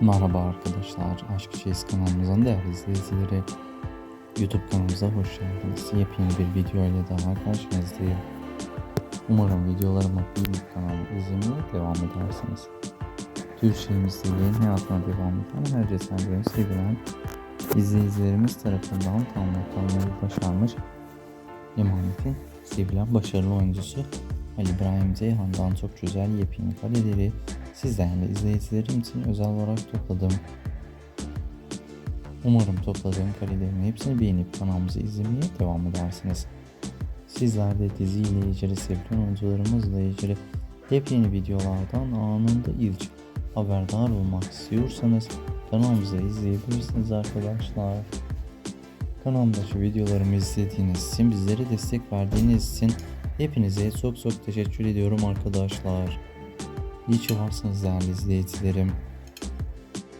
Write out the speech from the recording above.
Merhaba arkadaşlar, Aşk Çeyiz kanalımızın değerli izleyicileri. YouTube kanalımıza hoş geldiniz. Yepyeni bir video ile daha karşınızdayım. Umarım videolarımı beğenip kanalı izlemeye devam edersiniz. Türkçemizde yeni hayatına devam eden her cesaretlerini sevilen izleyicilerimiz tarafından tanımlamayı başarmış Emanet'in sevilen başarılı oyuncusu Ali İbrahim Ceyhan'dan çok güzel yepyeni kareleri sizlerle izleyicilerim için özel olarak topladım. Umarım topladığım karelerin hepsini beğenip kanalımızı izlemeye devam edersiniz. Sizler de dizi ile ilgili sevilen oyuncularımızla ilgili yepyeni videolardan anında ilk haberdar olmak istiyorsanız kanalımızı izleyebilirsiniz arkadaşlar. Kanalımdaki videolarımı izlediğiniz için, bizlere destek verdiğiniz için hepinize çok çok teşekkür ediyorum arkadaşlar. İyi ki varsınız değerli izleyicilerim.